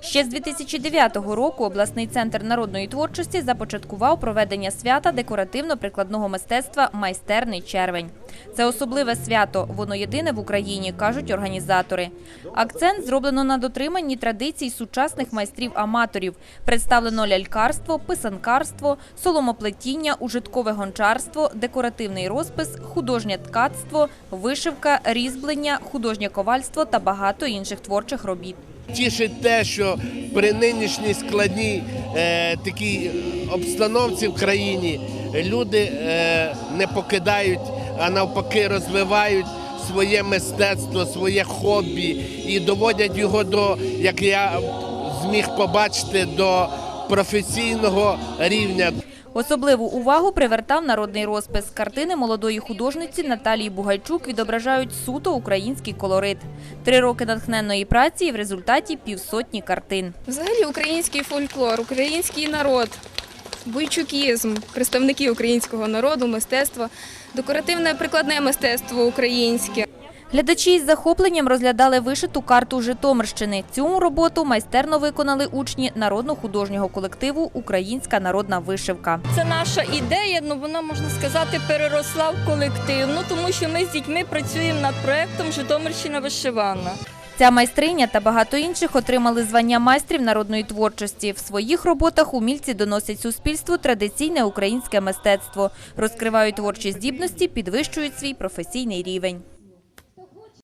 Ще з 2009 року обласний центр народної творчості започаткував проведення свята декоративно-прикладного мистецтва Майстерний червень. Це особливе свято, воно єдине в Україні, кажуть організатори. Акцент зроблено на дотриманні традицій сучасних майстрів-аматорів. Представлено лялькарство, писанкарство, соломоплетіння, ужиткове гончарство, декоративний розпис, художнє ткацтво, вишивка, різьблення, художнє ковальство та багато інших творчих робіт. Тішить те, що при нинішній складній е, такій обстановці в країні люди е, не покидають, а навпаки розвивають своє мистецтво, своє хобі і доводять його до, як я зміг побачити, до професійного рівня. Особливу увагу привертав народний розпис. Картини молодої художниці Наталії Бугайчук відображають суто український колорит. Три роки натхненної праці і в результаті півсотні картин. Взагалі український фольклор, український народ, бойчукізм, представники українського народу, мистецтва, декоративне прикладне мистецтво українське. Глядачі із захопленням розглядали вишиту карту Житомирщини. Цю роботу майстерно виконали учні народно-художнього колективу Українська народна вишивка. Це наша ідея, ну вона можна сказати переросла в колективну, тому що ми з дітьми працюємо над проектом Житомирщина вишивана. Ця майстриня та багато інших отримали звання майстрів народної творчості. В своїх роботах умільці доносять суспільству традиційне українське мистецтво, розкривають творчі здібності, підвищують свій професійний рівень.